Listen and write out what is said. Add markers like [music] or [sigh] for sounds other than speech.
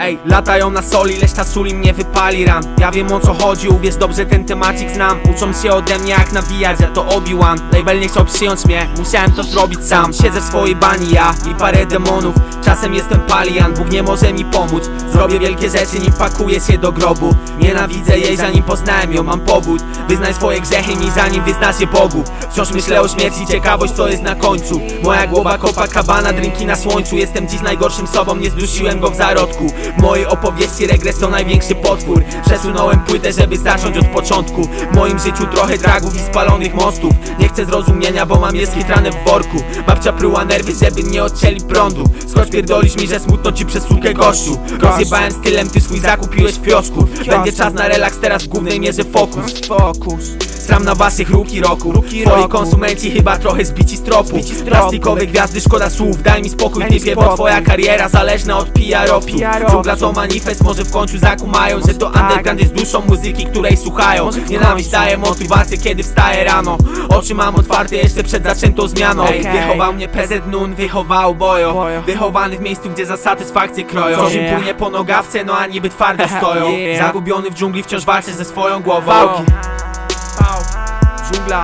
Ej, latają na soli, lecz ta sól im nie wypali ran Ja wiem o co chodzi, uwierz dobrze, ten temacik znam. Uczą się ode mnie jak nawijać, ja to Obi-Wan Label nie chciał przyjąć mnie, musiałem to zrobić sam. Siedzę w swojej bani, ja i parę demonów. Czasem jestem palian, Bóg nie może mi pomóc. Zrobię wielkie rzeczy, nim pakuję się do grobu. Nienawidzę jej, zanim poznałem ją, mam pobud Wyznaj swoje grzechy mi, zanim wyznasz je Bogu. Wciąż myślę o śmierci, ciekawość co jest na końcu. Moja głowa kopa kabana, drinki na słońcu. Jestem dziś najgorszym sobą, nie zdusiłem go w zarodku W mojej opowieści regres to największy potwór. Przesunąłem płytę, żeby zacząć od początku. W moim życiu trochę dragów i spalonych mostów. Nie chcę zrozumienia, bo mam jest skitrane w worku. Babcia pruła nerwy, żeby nie odcięli prądu. Skocz pierdolisz mi, że smutno ci przez sukę gościu? Rozjebałem stylem, ty swój zakupiłeś w kiosku Będzie czas na relaks, teraz w głównej mierze fokus. Fokus Stram na waszych ruki roku Ruki Twoi roku. konsumenci chyba trochę zbici z tropu Zbici z tropu. Plastikowe gwiazdy, szkoda słów Daj mi spokój Daj mi typie, bo spokój. twoja kariera zależna od PR-owców. Dżungla to manifest, może w końcu zakumają Że to tak. underground jest duszą muzyki, której słuchają Nienawiść daje motywację, kiedy wstaję rano Oczy mam otwarte jeszcze przed zaczętą zmianą Okej. Wychował mnie PZ Nun, wychował Bojo. Wychowany w miejscu, gdzie za satysfakcję kroją Co? Coś im płynie po nogawce, no a niby twardo [laughs] stoją. Zagubiony w dżungli wciąż walczę ze swoją głową Dżungla